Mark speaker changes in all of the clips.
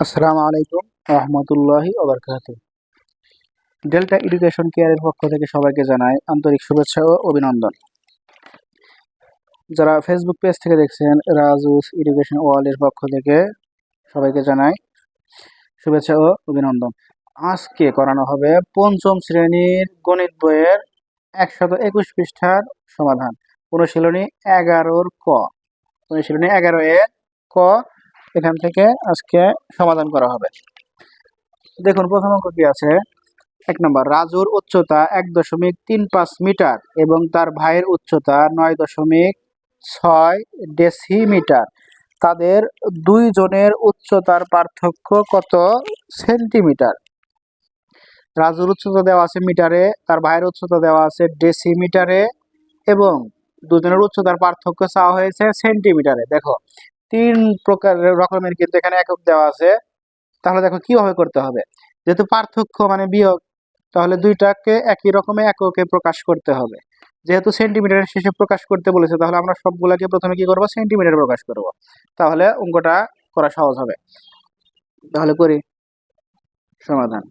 Speaker 1: আসসালামু আলাইকুম রহমতুল্লাহি ওবরকাত ডেল্টা এডুকেশন কেয়ারের পক্ষ থেকে সবাইকে জানাই আন্তরিক শুভেচ্ছা ও অভিনন্দন। যারা ফেসবুক পেজ থেকে দেখছেন রাজুস এডুকেশন ওয়ার্ল্ডের পক্ষ থেকে সবাইকে জানাই শুভেচ্ছা ও অভিনন্দন। আজকে করানো হবে পঞ্চম শ্রেণির গণিত বইয়ের একশত একুশ পৃষ্ঠার সমাধান। অনুশীলনী এগারোর ক। অনুশীলনী এগারো এর ক এখান থেকে আজকে সমাধান করা হবে। দেখুন, প্রথম অঙ্ক কি আছে? এক নম্বর, রাজুর উচ্চতা এক দশমিক তিন পাঁচ মিটার এবং তার ভাইয়ের উচ্চতা নয় দশমিক ছয় ডেসিমিটার। তাদের দুই জনের উচ্চতার পার্থক্য কত? সেন্টিমিটার। রাজুর উচ্চতা দেওয়া আছে মিটারে, তার ভাইয়ের উচ্চতা দেওয়া আছে ডেসিমিটারে এবং দুজনের উচ্চতার পার্থক্য চাওয়া হয়েছে সেন্টিমিটারে। দেখো তিন প্রকার রকমের কিন্তু এখানে একক দেওয়া আছে। তাহলে দেখো কীভাবে করতে হবে? যেহেতু পার্থক্য মানে বিয়োগ, তাহলে দুইটাকে একই রকমে এককে প্রকাশ করতে হবে। যেহেতু সেন্টিমিটারের শেষে প্রকাশ করতে বলেছে, তাহলে আমরা সবগুলাকে প্রথমে কি করব? সেন্টিমিটার প্রকাশ করব। তাহলে অঙ্কটা করা সহজ হবে। তাহলে করি। সমাধান।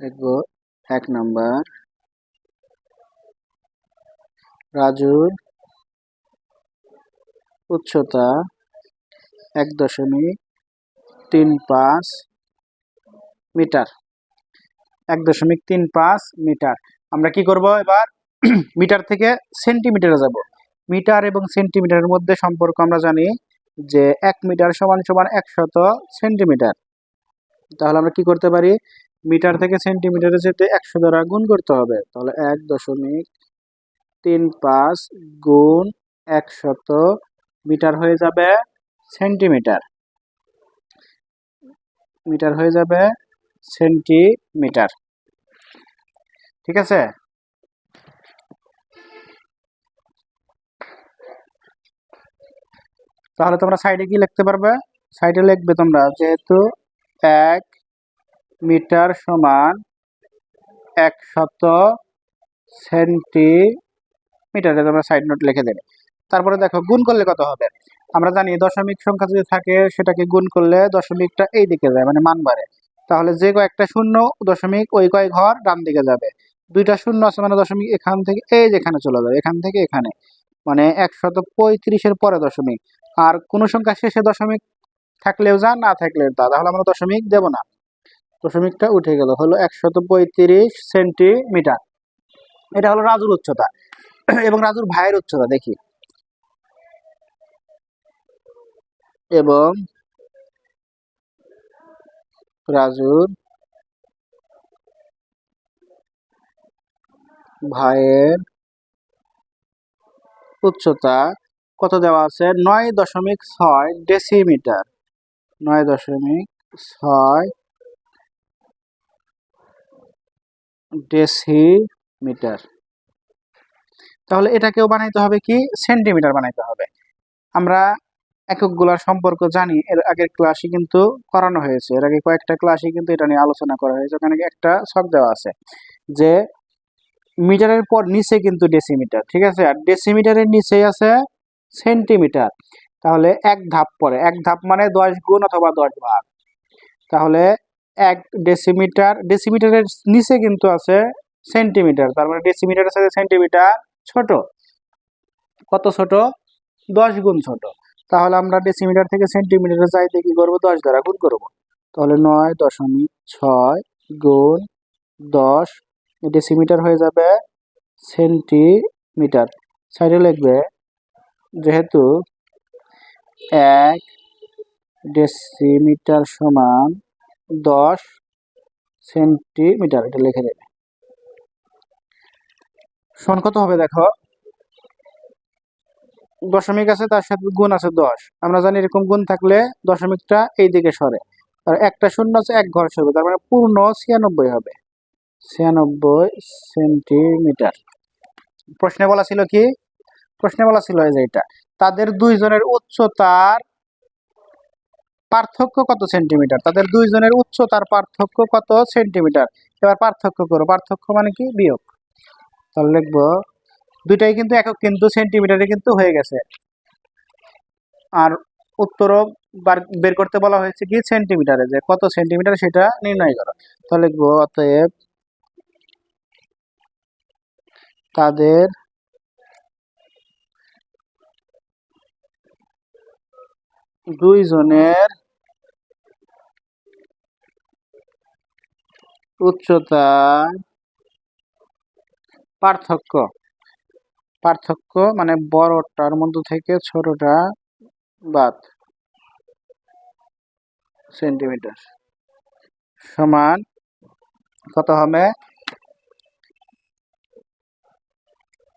Speaker 1: দেখব, এক নাম্বার। রাজুর উচ্চতা এক দশমিক তিন পাঁচ মিটার। এক দশমিক তিন পাঁচ মিটার। আমরা কি করব এবার? মিটার থেকে সেন্টিমিটারে যাব। মিটার এবং সেন্টিমিটারের মধ্যে সম্পর্ক আমরা জানি যে এক মিটার সমান সমান একশত সেন্টিমিটার। তাহলে আমরা কি করতে পারি? মিটার থেকে সেন্টিমিটারে যেতে একশো দ্বারা গুণ করতে হবে। তাহলে এক দশমিক তিন পাঁচ গুণ একশত মিটার হয়ে যাবে সেন্টিমিটার। মিটার হয়ে যাবে সেন্টিমিটার। ঠিক আছে? তাহলে তোমরা সাইডে কি লিখতে পারবে? সাইডে লিখবে তোমরা, যেহেতু এক মিটার সমান একশত সেন্টিমিটারে তোমরা সাইড নোট লিখে দেবে। তারপরে দেখো, গুণ করলে কত হবে? আমরা জানি দশমিক সংখ্যা যদি থাকে, সেটাকে গুণ করলে দশমিকটা এই দিকে যায় মানে মান বাড়ে। তাহলে যে কয়েকটা শূন্য দশমিক, ওই কয়েক ঘর ডান দিকে যাবে। দুইটা শূন্য আছে মানে দশমিক এখান থেকে, এই যেখানে চলে যাবে, এখান থেকে এখানে। মানে একশত পঁয়ত্রিশের পরে দশমিক। আর কোনো সংখ্যা শেষে দশমিক থাকলেও যা, না থাকলেও তা, তাহলে আমরা দশমিক দেব না। দশমিকটা উঠে গেল, হলো একশত পঁয়ত্রিশ সেন্টিমিটার। এটা হলো রাজুর উচ্চতা। এবং রাজুর ভাইয়ের উচ্চতা দেখি। এবং রাজুর ভাইয়ের উচ্চতা কত দেওয়া আছে? নয় দশমিক ছয় ডেসিমিটার। নয় দশমিক ছয় ডেসিমিটার। তাহলে এটাকেও বানাইতে হবে কি? সেন্টিমিটার বানাইতে হবে। আমরা এককগুলোর সম্পর্ক জানি, এর আগের ক্লাসে কিন্তু করানো হয়েছে। এর আগে কয়েকটা ক্লাসে কিন্তু এটা নিয়ে আলোচনা করা হয়েছে। ওখানে একটা ছক দেওয়া আছে যে মিটারের পর নিচে কিন্তু ডেসিমিটার ঠিক আছে? আর ডেসিমিটারের নিচে আছে সেন্টিমিটার। তাহলে এক ধাপ পরে, এক ধাপ মানে দশ গুণ অথবা দশ ভাগ। তাহলে এক ডেসিমিটার ডেসিমিটারের নিচে কিন্তু আছে সেন্টিমিটার। তার মানে ডেসিমিটারের সাথে সেন্টিমিটার ছোট? কত ছোট? দশ গুণ ছোট। তাহলে আমরা ডেসিমিটার থেকে সেন্টিমিটারে যাইতে কি করব দশ দ্বারা গুণ করব। তাহলে নয় দশমিক ছয় গুণ দশ ডেসিমিটার হয়ে যাবে সেন্টিমিটার সাইডে লিখবে, যেহেতু এক ডেসিমিটার সমান দশ সেন্টিমিটার এটা লিখে দেবে। সমান কত হবে দেখো? দশমিক আছে, তার সাথে গুণ আছে দশ। আমরা জানি এরকম গুণ থাকলে দশমিকটা এই দিকে সরে। আর একটা শূন্য আছে, এক ঘর সরবে। তার মানে পূর্ণ ছিয়ানব্বই হবে। ছিয়ানব্বই সেন্টিমিটার। প্রশ্নে বলা ছিল কি? প্রশ্নে বলা ছিল এই যে এটা। তাদের দুইজনের উচ্চতার পার্থক্য কত সেন্টিমিটার? তাদের দুইজনের উচ্চতার পার্থক্য কত সেন্টিমিটার? এবার পার্থক্য করো। পার্থক্য মানে কি? বিয়োগ। তাহলে লিখব, দুইটাই কিন্তু একক, কিন্তু সেন্টিমিটারে কিন্তু হয়ে গেছে। আর উত্তরও বের করতে বলা হয়েছে কি? সেন্টিমিটারে যে কত সেন্টিমিটার সেটা নির্ণয় করো। তো লিখব, অতএব তাদের দুইজনের উচ্চতার পার্থক্য। পার্থক্য মানে বড়টার মধ্যে থেকে ছোটটা বাদ। সেন্টিমিটার। সমান কত হবে?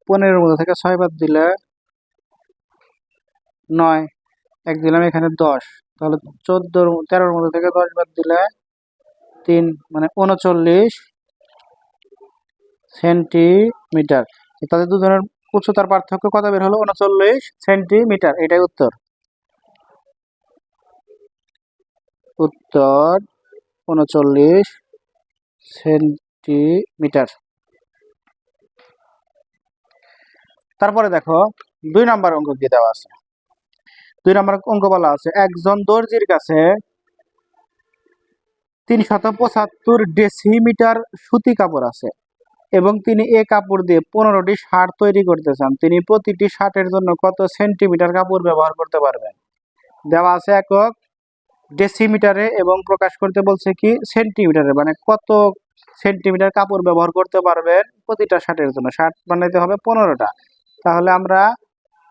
Speaker 1: পনেরোর মধ্যে থেকে ছয় বাদ দিলে নয়। এক দিলাম এখানে দশ। তাহলে চোদ্দোর তেরোর মধ্যে থেকে দশ বাদ দিলে তিন। মানে উনচল্লিশ সেন্টিমিটার। তাদের দুজনের উচ্চতার পার্থক্য কত বের হলো উনচল্লিশ সেন্টিমিটার, এটাই উত্তর। উত্তর, উনচল্লিশ সেন্টিমিটার। তারপরে দেখো, দুই নাম্বার অঙ্ক কি দেওয়া আছে? দুই নাম্বার অঙ্ক বলা আছে, একজন দর্জির কাছে তিনশত পঁচাত্তর ডেসিমিটার সুতি কাপড় আছে। এবং তিনি এ কাপড় দিয়ে পনেরোটি শার্ট তৈরি করতে চান। তিনি প্রতিটি শার্টের জন্য কত সেন্টিমিটার কাপড় ব্যবহার করতে পারবেন? দেওয়া আছে একক ডেসিমিটারে এবং প্রকাশ করতে বলছে কি সেন্টিমিটারে মানে কত সেন্টিমিটার কাপড় ব্যবহার করতে পারবেন প্রতিটা শার্টের জন্য। শার্ট বানাইতে হবে পনেরোটা। তাহলে আমরা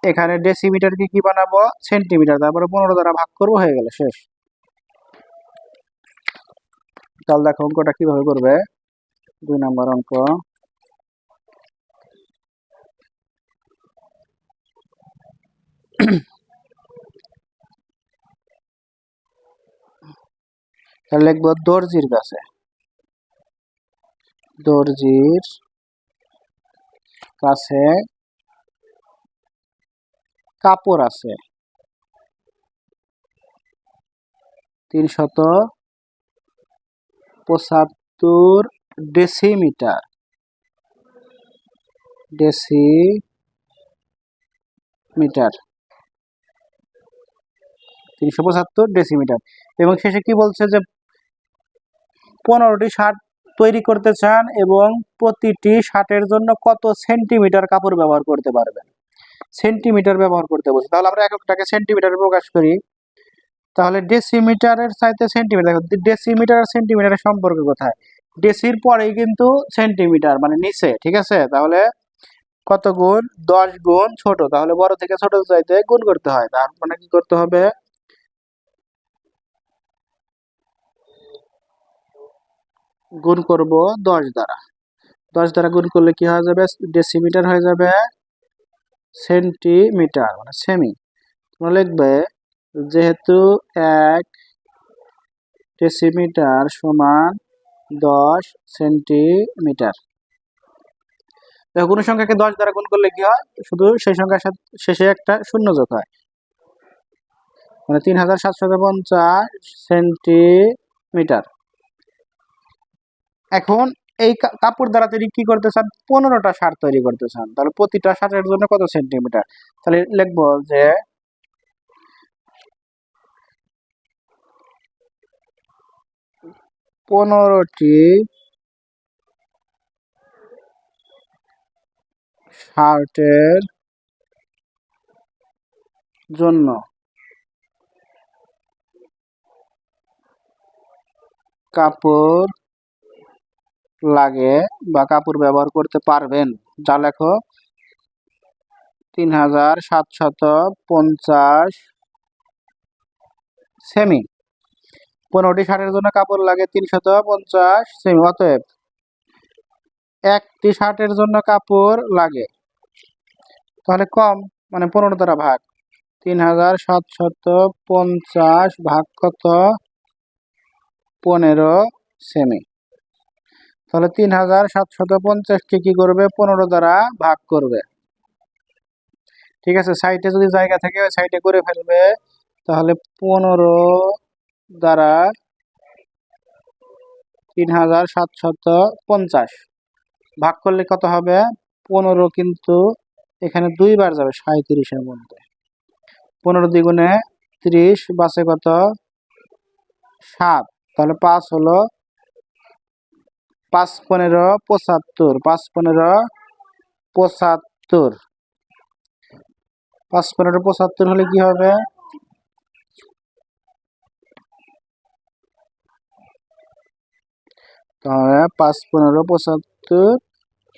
Speaker 1: এখানে ডেসিমিটারকে কি বানাবো? সেন্টিমিটার। তারপরে পনেরো দ্বারা ভাগ করব, হয়ে গেল, শেষ। তাহলে দেখো অঙ্কটা কীভাবে করবে? দুই নম্বর অঙ্ক। তাহলে লিখব দর্জির কাছে। দর্জির কাছে কাপড় আছে। তিনশত পঁচাত্তর ডেসিমিটার। ডেসি মিটার তিনশো পঁচাত্তর ডেসিমিটার। এবং শেষে কি বলছে যে পনেরোটি শার্ট তৈরি করতে চান এবং প্রতিটি শার্টের জন্য কত সেন্টিমিটার কাপড় ব্যবহার করতে পারবেন? সেন্টিমিটার ব্যবহার করতে বলছে। তাহলে আমরা এক একটাকে সেন্টিমিটারে প্রকাশ করি। তাহলে ডেসিমিটারের চাইতে সেন্টিমিটার ডেসিমিটার আর সেন্টিমিটারের সম্পর্ক কোথায়? ডেসির পরেই কিন্তু সেন্টিমিটার মানে নিচে, ঠিক আছে? তাহলে কত গুণ? দশ গুণ ছোট। তাহলে বড় থেকে ছোট চাইতে গুণ করতে হয়। তার মানে কি করতে হবে? গুণ করব দশ দ্বারা। দশ দ্বারা গুণ করলে কি হয়ে যাবে? ডেসিমিটার হয়ে যাবে সেন্টিমিটার মানে সেমি তোমরা লিখবে, যেহেতু এক ডেসিমিটার সমান দশ সেন্টিমিটার কোনো সংখ্যাকে দশ দ্বারা গুণ করলে কি হয়? শুধু সেই সংখ্যার সাথে, শেষে একটা শূন্য যোগ হয়। মানে তিন হাজার সাতশো পঞ্চাশ সেন্টিমিটার এখন এই কাপড় দ্বারা তিনি কি করতে চান পনেরোটা শার্ট তৈরি করতে চান তাহলে প্রতিটা শার্টের জন্য কত সেন্টিমিটার? তাহলে লিখব যে পনেরোটি শার্টের জন্য কাপড় লাগে বা কাপড় ব্যবহার করতে পারবেন। যা লেখো তিন হাজার সাতশত পঞ্চাশ সেমি। পনেরোটি শার্টের জন্য কাপড় লাগে তিনশত পঞ্চাশ সেমি। অতএব, একটি শার্টের জন্য কাপড় লাগে। তাহলে কম মানে পনেরো দ্বারা ভাগ। তিন হাজার সাতশত পঞ্চাশ ভাগ কত? পনেরো সেমি। তাহলে তিন হাজার সাতশত পঞ্চাশকে কি করবে? পনেরো দ্বারা ভাগ করবে। ঠিক আছে? সাইটে যদি জায়গা থাকে সাইটে করে ফেলবে। তাহলে পনেরো দ্বারা তিন হাজার সাতশত পঞ্চাশ। ভাগ করলে কত হবে? পনেরো কিন্তু এখানে দুইবার যাবে সাঁত্রিশের মধ্যে। পনেরো দ্বিগুণে ত্রিশ বাসে কত? সাত। তাহলে পাঁচ হলো পাঁচ পনেরো পঁচাত্তর, পাঁচ পনেরো পঁচাত্তর। পাঁচ পনেরো পঁচাত্তর হলে কি হবে? তাহলে পাঁচ পনেরো পঁচাত্তর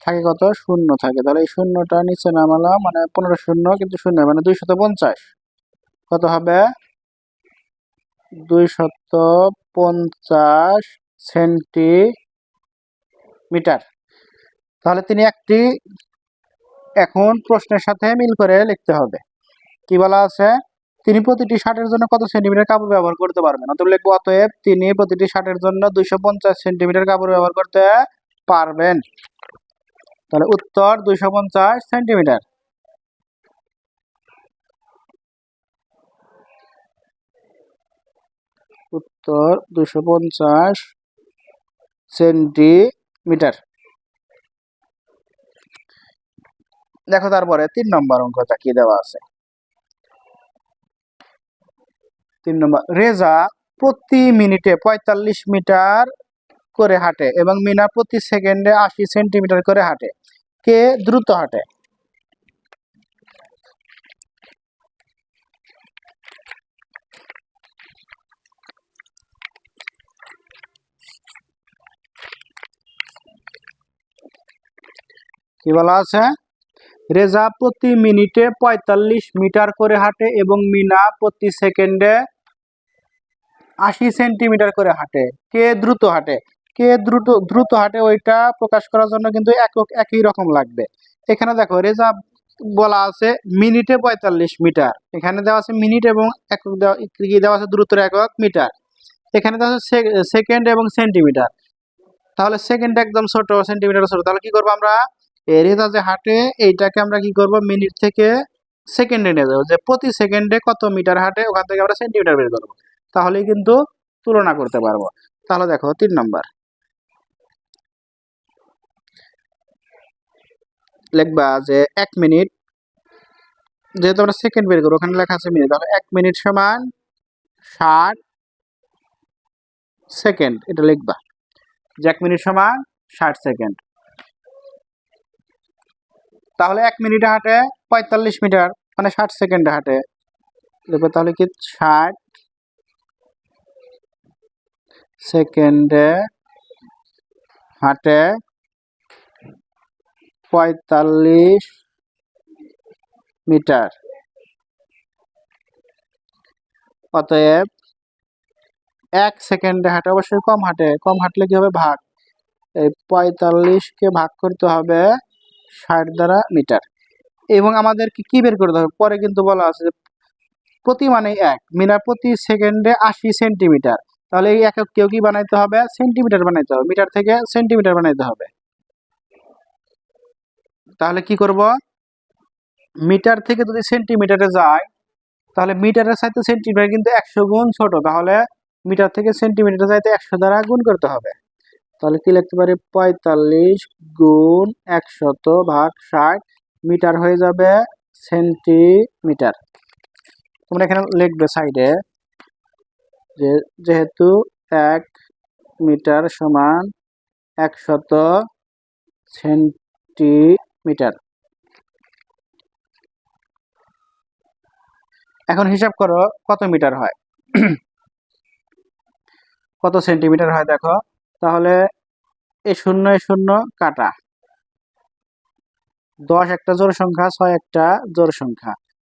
Speaker 1: থাকে কত? শূন্য থাকে। তাহলে এই শূন্যটা নিচে নামালাম মানে পনেরো শূন্য কিন্তু শূন্য মানে দুইশত পঞ্চাশ। কত হবে? দুইশত পঞ্চাশ সেন্টিমিটার তাহলে তিনি একটি এখন প্রশ্নের সাথে মিল করে লিখতে হবে। কি বলা আছে? তিনি প্রতিটি শার্টের জন্য কত সেন্টিমিটার কাপড় ব্যবহার করতে পারবেন? লিখব অতএব তিনি প্রতিটি শার্টের জন্য দুইশো পঞ্চাশ সেন্টিমিটার কাপড় ব্যবহার করতে পারবেন। তাহলে উত্তর দুইশো পঞ্চাশ সেন্টিমিটার। উত্তর দুশো পঞ্চাশ সেন্টিমিটার দেখো তারপরে তিন নম্বর অঙ্কটা কি দেওয়া আছে। তিন নম্বর, রেজা প্রতি মিনিটে পঁয়তাল্লিশ মিটার করে হাঁটে এবং মিনা প্রতি সেকেন্ডে আশি সেন্টিমিটার করে হাঁটে। কে দ্রুত হাঁটে? কি বলা আছে? রেজা প্রতি মিনিটে পঁয়তাল্লিশ মিটার করে হাঁটে এবং মিনা প্রতি সেকেন্ডে আশি সেন্টিমিটার করে হাঁটে। কে দ্রুত হাঁটে? কে দ্রুত দ্রুত হাঁটে ওইটা প্রকাশ করার জন্য কিন্তু একক, একই রকম লাগবে। এখানে দেখো, রেজা বলা আছে মিনিটে পঁয়তাল্লিশ মিটার। এখানে দেওয়া আছে মিনিট এবং একক দেওয়া দেওয়া আছে? দ্রুতের একক মিটার। এখানে দেওয়া আছে সেকেন্ড এবং সেন্টিমিটার। তাহলে সেকেন্ড একদম ছোট, সেন্টিমিটার ছোট। তাহলে কি করব আমরা? এই রেজা যে হাঁটে, এইটাকে আমরা কি করব? মিনিট থেকে সেকেন্ডে নিয়ে যাব। যে প্রতি সেকেন্ডে কত মিটার হাঁটে, ওখান থেকে আমরা সেন্টিমিটার বের করব। তাহলে কিন্তু তুলনা করতে পারব। তাহলে দেখো, তিন নম্বর। লিখবা যে এক মিনিট যেহেতু আমরা সেকেন্ড বের করব, ওখানে লেখা আছে মিনিট তাহলে এক মিনিট সমান ষাট সেকেন্ড এটা লিখবা। যে এক মিনিট সমান ষাট সেকেন্ড তাহলে এক মিনিটে হাঁটে, পঁয়তাল্লিশ মিটার মানে ষাট সেকেন্ডে হাঁটে। লিখবে তাহলে কি? ষাট সেকেন্ডে হাঁটে, পঁয়তাল্লিশ মিটার। অতএব এক সেকেন্ডে হাঁটে, অবশ্যই কম হাঁটে। কম হাঁটলে কি হবে? ভাগ। এই পঁয়তাল্লিশকে ভাগ করতে হবে ষাট দ্বারা মিটার। এবং আমাদেরকে কি বের করতে হবে? পরে কিন্তু বলা আছে প্রতি মানে এক মিটার প্রতি সেকেন্ডে আশি সেন্টিমিটার। তাহলে এই একক কেউ কি বানাইতে হবে? সেন্টিমিটার বানাইতে হবে, মিটার থেকে সেন্টিমিটার বানাইতে হবে। তাহলে কি করব? মিটার থেকে যদি সেন্টিমিটারে যায়, তাহলে মিটারের সাথে সেন্টিমিটার কিন্তু একশো গুণ ছোট। তাহলে মিটার থেকে সেন্টিমিটার যাইতে একশো দ্বারা গুণ করতে হবে। তাহলে কি লিখতে পারি? পঁয়তাল্লিশ গুণ একশত ভাগ ষাট মিটার হয়ে যাবে সেন্টিমিটার। তোমরা এখানে লিখবে সাইডে যে যেহেতু এক মিটার সমান একশত সেন্টিমিটার। এখন হিসাব করো কত মিটার হয়? কত সেন্টিমিটার হয় দেখো। তাহলে এই শূন্য শূন্য, কাটা। দশ একটা জোর সংখ্যা, ছয় একটা জোর সংখ্যা।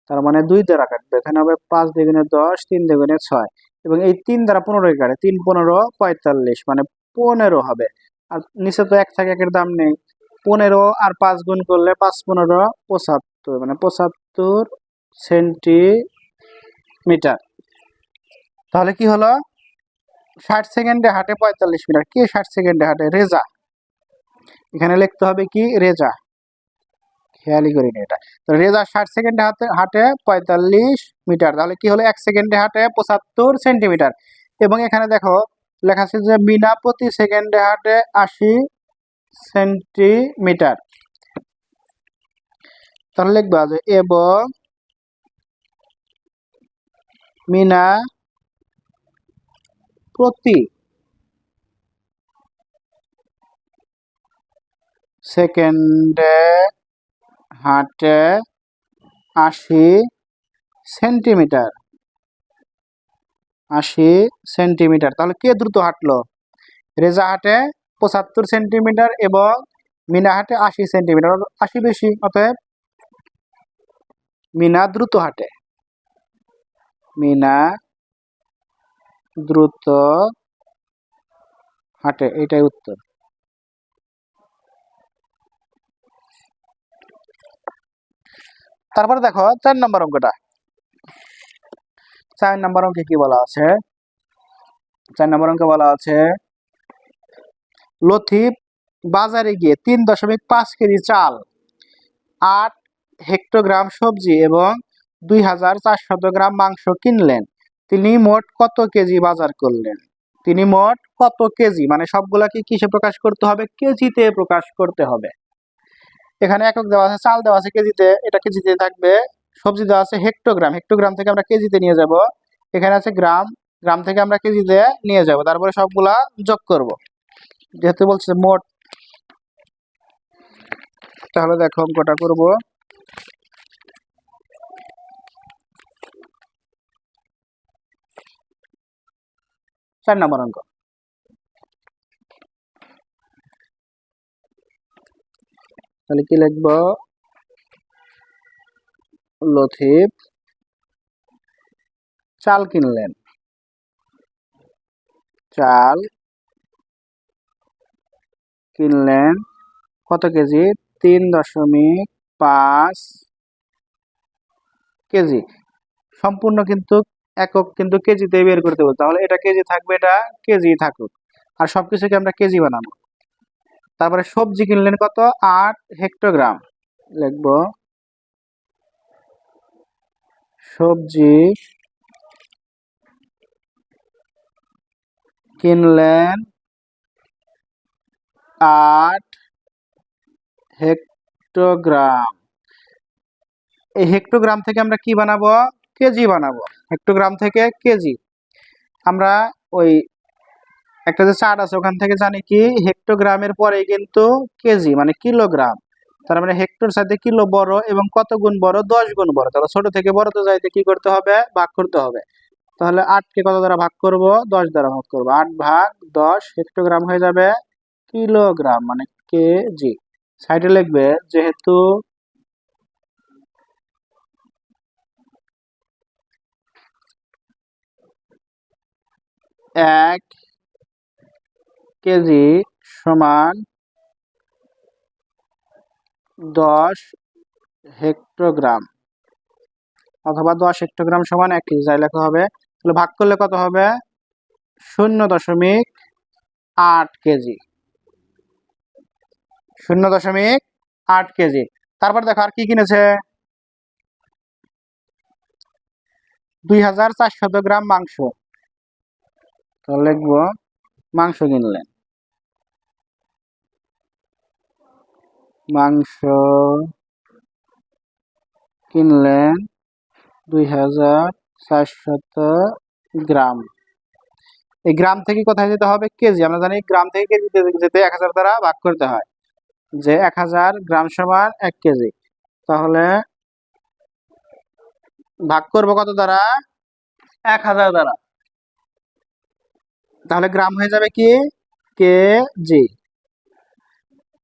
Speaker 1: তার মানে দুই দ্বারা কাটবে। এখানে হবে পাঁচ দ্বিগুণে দশ, তিন দ্বিগুণে ছয়। এবং এই তিন দ্বারা পনেরোই কাটে। তিন, পনেরো, পঁয়তাল্লিশ মানে পনেরো হবে। আর নিচে তো এক থাকে, একের দাম নেই। পনেরো আর পাঁচ গুণ করলে পাঁচ, পনেরো, পঁচাত্তর মানে পঁচাত্তর সেন্টিমিটার। তাহলে কি হলো? ষাট সেকেন্ডে হাঁটে পঁয়তাল্লিশ মিটার। কে ষাট সেকেন্ডে হাঁটে? রেজা। এখানে লিখতে হবে কি? রেজা। খেয়ালই করিনি এটা। তো রেজা ষাট সেকেন্ডে হাতে হাঁটে পঁয়তাল্লিশ মিটার। তাহলে কি হলো? এক সেকেন্ডে হাঁটে পঁচাত্তর সেন্টিমিটার। এবং এখানে দেখো, লেখা আছে যে মিনা প্রতি সেকেন্ডে হাঁটে আশি সেন্টিমিটার। তাহলে লিখবা যে এবং মিনা প্রতি সেকেন্ডে হাঁটে আশি সেন্টিমিটার। আশি সেন্টিমিটার। তাহলে কে দ্রুত হাঁটলো? রেজা হাঁটে পঁচাত্তর সেন্টিমিটার এবং মিনা হাঁটে আশি সেন্টিমিটার। আশি বেশি, অতএব মিনা দ্রুত হাঁটে। মিনা দ্রুত হাঁটে, এটাই উত্তর। তারপরে দেখো, চার নম্বর অঙ্কটা। চার নম্বর অঙ্কে কি বলা আছে? চার নম্বর অঙ্কে বলা আছে লথিফ বাজারে গিয়ে তিন দশমিক পাঁচ কেজি চাল, আট হেক্টোগ্রাম সবজি এবং দুই হাজার চারশত গ্রাম মাংস কিনলেন। তিনি মোট কত কেজি বাজার করলেন? তিনি মোট কত কেজি? মানে সবগুলাকে কিসে প্রকাশ করতে হবে? কেজিতে প্রকাশ করতে হবে। এখানে একক দেওয়া আছে, চাল দেওয়া আছে কেজিতে। এটা কেজিতে থাকবে, সবজি দেওয়া আছে হেক্টোগ্রাম। হেক্টোগ্রাম থেকে আমরা কেজিতে নিয়ে যাব। এখানে আছে গ্রাম। গ্রাম থেকে আমরা কেজিতে নিয়ে যাব। তারপরে সবগুলা যোগ করব। যেহেতু বলছে মোট, তাহলে দেখো অঙ্কটা করব। চার নম্বর অঙ্ক। তাহলে কি লিখব? লথিফ চাল কিনলেন। চাল কিনলেন কত কেজি? তিন দশমিক পাঁচ কেজি। সম্পূর্ণ কিন্তু একক কিন্তু কেজিতে বের করতে বলতে তাহলে এটা কেজি থাকবে, এটা কেজি থাকুক। আর সবকিছুকে আমরা কেজি বানাবো। তারপরে সবজি কিনলেন কত? আট হেক্টোগ্রাম। লিখব, সবজি কিনলেন আট হেক্টোগ্রাম। এই হেক্টোগ্রাম থেকে আমরা কি বানাবো? কেজি বানাবো। হেক্টোগ্রাম থেকে কেজি। আমরা ওই একটা যে চার্ট আছে, ওখান থেকে জানি কি হেক্টোগ্রামের পরে কিন্তু কেজি মানে কিলোগ্রাম। তার মানে হেক্টর সাথে কিলো বড় এবং কত গুণ বড়? দশ গুণ বড়। তাহলে ছোট থেকে বড় তো যাইতে কি করতে হবে? ভাগ করতে হবে। তাহলে আটকে কত দ্বারা ভাগ করব? দশ দ্বারা ভাগ করব। আট ভাগ দশ হেক্টোগ্রাম হয়ে যাবে কিলোগ্রাম মানে কেজি। সাইডে লিখবে যেহেতু এক কেজি সমান দশ হেক্টোগ্রাম অথবা দশ হেক্টোগ্রাম সমান এক কেজি যাই লেখা হবে। তাহলে ভাগ করলে কত হবে? শূন্য দশমিক আট কেজি। শূন্য দশমিক আট কেজি। তারপর দেখো আর কি কিনেছে? দুই হাজার চারশত গ্রাম মাংস। তাহলে লিখব, মাংস কিনলেন মাংস কিনলেন দুই গ্রাম। এই গ্রাম থেকে কোথায় যেতে হবে? কেজি, আমরা জানি গ্রাম থেকে কেজি যেতে এক হাজার দ্বারা ভাগ করতে হয়। যে এক হাজার গ্রাম সমান এক কেজি। তাহলে ভাগ করব কত দ্বারা? এক হাজার দ্বারা। তাহলে গ্রাম হয়ে যাবে কি? কেজি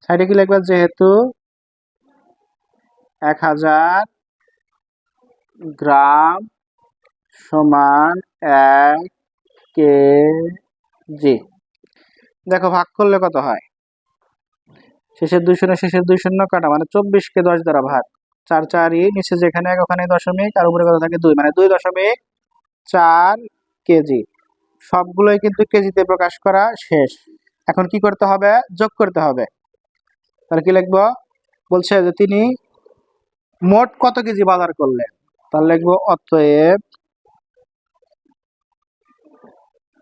Speaker 1: সাইডে কি লিখবে? যেহেতু এক হাজার গ্রাম সমান এক কে জি দেখো, ভাগ করলে কত হয়? শেষের দুই শূন্য, শেষের দুই শূন্য কাটা মানে চব্বিশকে দশ দ্বারা ভাগ। চার চারই, নিচে যেখানে এক ওখানে দশমিক, আর উপরে কত থাকে? দুই মানে দুই দশমিক চার কেজি সবগুলোই কিন্তু কেজিতে প্রকাশ করা শেষ। এখন কি করতে হবে? যোগ করতে হবে। তাহলে কি লিখব? বলছে যে তিনি মোট কত কেজি বাজার করলেন? তাহলে লিখব, অতএব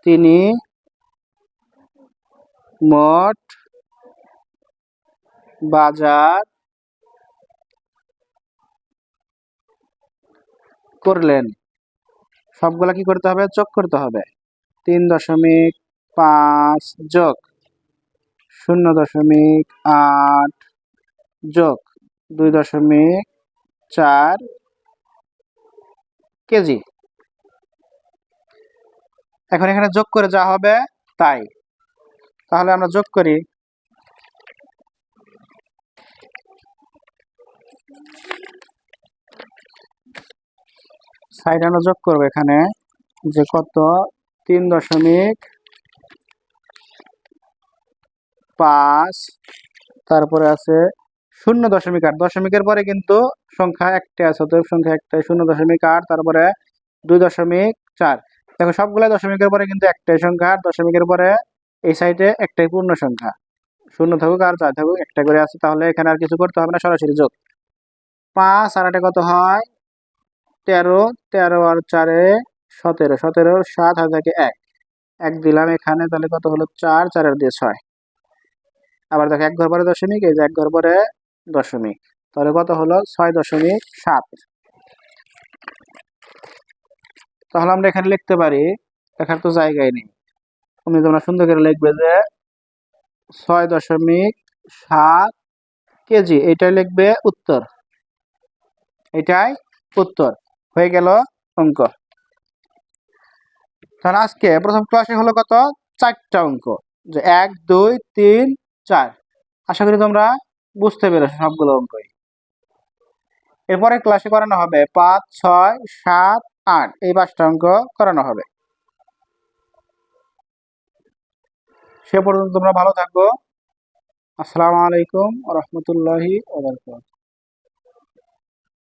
Speaker 1: তিনি মোট বাজার করলেন। সবগুলা কি করতে হবে? যোগ করতে হবে। তিন দশমিক পাঁচ যোগ। শূন্য দশমিক আট যোগ দুই দশমিক চার কেজি। এখন এখানে যোগ করে যা হবে তাই। তাহলে আমরা যোগ করি। সাইড আমরা যোগ করব এখানে যে কত তিন দশমিক পাঁচ, তারপরে আছে শূন্য দশমিক আট। দশমিকের পরে কিন্তু সংখ্যা একটা আছে, অতএব সংখ্যা একটাই শূন্য দশমিক আট, তারপরে দুই দশমিক চার। দেখো সবগুলা দশমিকের পরে কিন্তু একটাই সংখ্যা, আর দশমিকের পরে এই সাইডে একটাই পূর্ণ সংখ্যা। শূন্য থাকুক আর চার থাকুক, একটা করে আছে, তাহলে এখানে আর কিছু করতে হবে না, সরাসরি যোগ। পাঁচ আর একটা কত হয়? তেরো। তেরো আর চারে সতেরো সতেরো, সাত হাজার থাকে এক। এক দিলাম এখানে, তাহলে কত হলো? চার, চারের দিয়ে ছয়। আবার দেখো, এক ঘর পরে দশমিক, এই যে এক ঘর পরে দশমিক। তাহলে কত হলো? ছয় দশমিক সাত। তাহলে আমরা এখানে লিখতে পারি লেখার তো জায়গায় নেই। তুমি তোমরা সুন্দর করে লিখবে যে ছয় দশমিক সাত কেজি এটাই লিখবে উত্তর। এটাই উত্তর। হয়ে গেল অঙ্ক। তাহলে আজকে প্রথম ক্লাসে হলো কত? চারটা অঙ্ক। যে এক, দুই, তিন, চার। আশা করি তোমরা বুঝতে পেরেছ সবগুলো অঙ্কই। এরপরে ক্লাসে করানো হবে পাঁচ, ছয়, সাত, আট। এই পাঁচটা অঙ্ক করানো হবে। সে পর্যন্ত তোমরা ভালো থাকব আসসালামু আলাইকুম রহমতুল্লাহি ওবরকাত